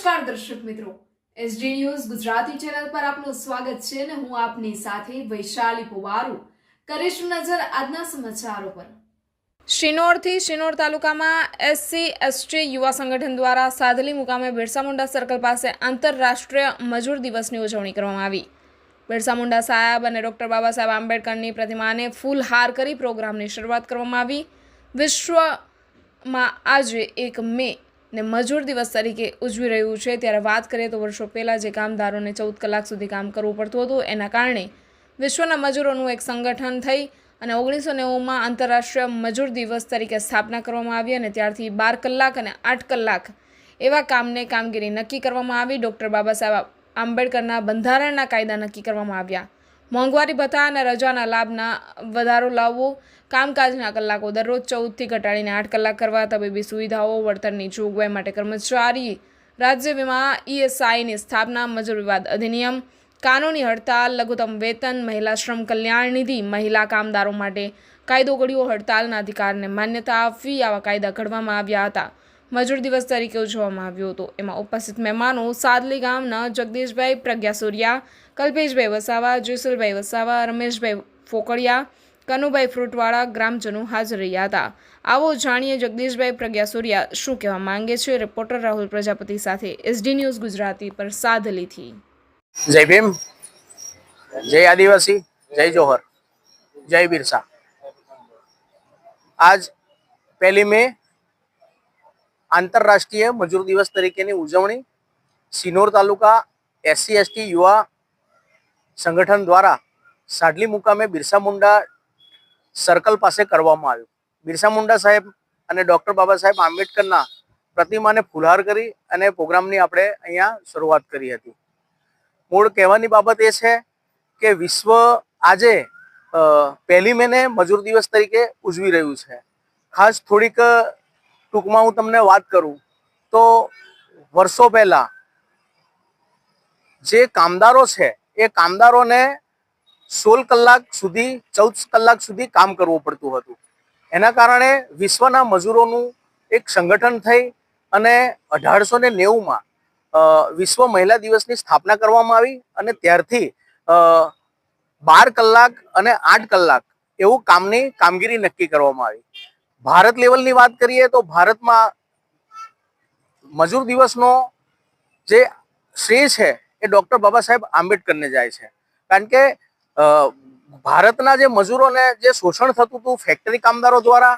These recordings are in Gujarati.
નમસ્કાર દર્શક મિત્રો. એસડી ન્યૂઝ ગુજરાતી ચેનલ પર આપનું સ્વાગત છે અને હું આપની સાથે વૈશાલી પુવારુ. કરીશું નજર આજના સમાચારો પર. શિનોરથી શિનોર તાલુકામાં એસસી એસટી યુવા સંગઠન દ્વારા સાધલી મુકામે બિરસા મુંડા સર્કલ પાસે આંતરરાષ્ટ્રીય મજૂર દિવસની ઉજવણી કરવામાં આવી. બિરસા મુંડા સાહેબ અને ડૉક્ટર બાબા સાહેબ આંબેડકરની પ્રતિમાને ફૂલહાર કરી પ્રોગ્રામની શરૂઆત કરવામાં આવી. વિશ્વમાં આજે એક મે ને મજૂર દિવસ તરીકે ઉજવી રહ્યું છે. ત્યારે વાત કરીએ તો વર્ષો પહેલાં જે કામદારોને ચૌદ કલાક સુધી કામ કરવું પડતું હતું, એના કારણે વિશ્વના મજૂરોનું એક સંગઠન થઈ અને ઓગણીસો નેવુંમાં આંતરરાષ્ટ્રીય મજૂર દિવસ તરીકે સ્થાપના કરવામાં આવી અને ત્યારથી બાર કલાક અને આઠ કલાક એવા કામને કામગીરી નક્કી કરવામાં આવી. ડૉક્ટર બાબા સાહેબ આંબેડકરના બંધારણના કાયદા નક્કી કરવામાં આવ્યા. મોંઘવારી ભથ્થા અને રજાના લાભના વધારો લાવવો, કામકાજના કલાકો દરરોજ ચૌદથી ઘટાડીને આઠ કલાક કરવા, તબીબી સુવિધાઓ, વળતરની જોગવાઈ માટે કર્મચારી, રાજ્ય વીમા, ઈએસઆઈની સ્થાપના, મજૂર વિવાદ અધિનિયમ, કાનૂની હડતાલ, લઘુત્તમ વેતન, મહિલા શ્રમ કલ્યાણ નિધિ, મહિલા કામદારો માટે કાયદો ઘડ્યો, હડતાલના અધિકારને માન્યતા આપવી, આવા કાયદા ઘડવામાં આવ્યા હતા. મજૂર દિવસ તરીકે ઉજવવામાં આવ્યો હતો. એમાં ઉપસ્થિત મહેમાનો સાદલી ગામના જગદીશભાઈ પ્રજ્ઞાસુરિયા, કલ્પેશભાઈ વસાવા, જેસલભાઈ વસાવા, રમેશભાઈ ફોકડિયા, કનુભાઈ ફ્રૂટવાળા ગ્રામજનો હાજર રહ્યા હતા. આવો જાણીએ જગદીશભાઈ પ્રજ્ઞાસુરિયા શું કહેવા માંગે છે? રિપોર્ટર રાહુલ પ્રજાપતિ સાથે એસડી ન્યૂઝ ગુજરાતી પર સાદલીથી. જય ભીમ. જય આદિવાસી. જય જોહર. જય બિરસા. આજ પહેલી મે આંતરરાષ્ટ્રીય મજૂર દિવસ તરીકેની ઉજવણી સિનોર તાલુકા એસસી એસટી યુવા સંગઠન દ્વારા સાડલી મુકામે બિરસા મુંડા સર્કલ પાસે કરવામાં આવ્યું. બિરસા મુંડા સાહેબ અને ડૉક્ટર બાબા સાહેબ આંબેડકરના પ્રતિમાને ફુલહાર કરી અને પ્રોગ્રામની આપણે અહીંયા શરૂઆત કરી હતી. મૂળ કહેવાની બાબત એ છે કે વિશ્વ આજે પહેલી મેને મજૂર દિવસ તરીકે ઉજવી રહ્યું છે. ખાસ થોડીક ટૂંકમાં હું તમને વાત કરું તો વર્ષો પહેલા જે કામદારો છે, એ કામદારોને સોળ કલાક સુધી, ચૌદ કલાક સુધી કામ કરવું પડતું હતું. એના કારણે વિશ્વના મજૂરોનું એક સંગઠન થઈ અને અઢારસો ને નેવુંમાં વિશ્વ મહિલા દિવસની સ્થાપના કરવામાં આવી અને ત્યારથી બાર કલાક અને આઠ કલાક એવું કામની કામગીરી નક્કી કરવામાં આવી. ભારત લેવલની વાત કરીએ તો ભારતમાં મજૂર દિવસનો જે શ્રેય છે એ ડૉક્ટર બાબા સાહેબ આંબેડકરને જાય છે. કારણ કે ભારતના જે મજૂરોને જે શોષણ થતું હતું ફેક્ટરી કામદારો દ્વારા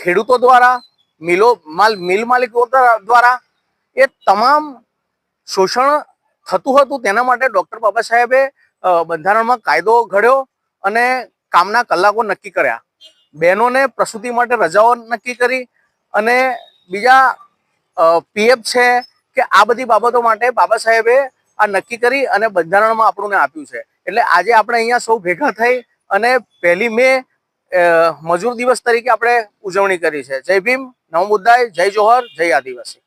ખેડૂતો દ્વારા, મિલો, માલ, મિલ માલિકો દ્વારા એ તમામ શોષણ થતું હતું તેના માટે ડોક્ટર બાબા સાહેબે બંધારણમાં કાયદો ઘડ્યો અને કામના કલાકો નક્કી કર્યા. બહેનોને પ્રસૂતિ માટે રજાઓ નક્કી કરી અને બીજા પીએફ છે કે આ બધી બાબતો માટે બાબા સાહેબે આ નક્કી કરી અને બંધારણમાં આપણને આપ્યું છે. એટલે આજે આપણે અહીંયા સૌ ભેગા થઈ અને પહેલી મે મજૂર દિવસ તરીકે આપણે ઉજવણી કરી છે. જય ભીમ નવ મુદ્દાય જય જોહર, જય આદિવાસી.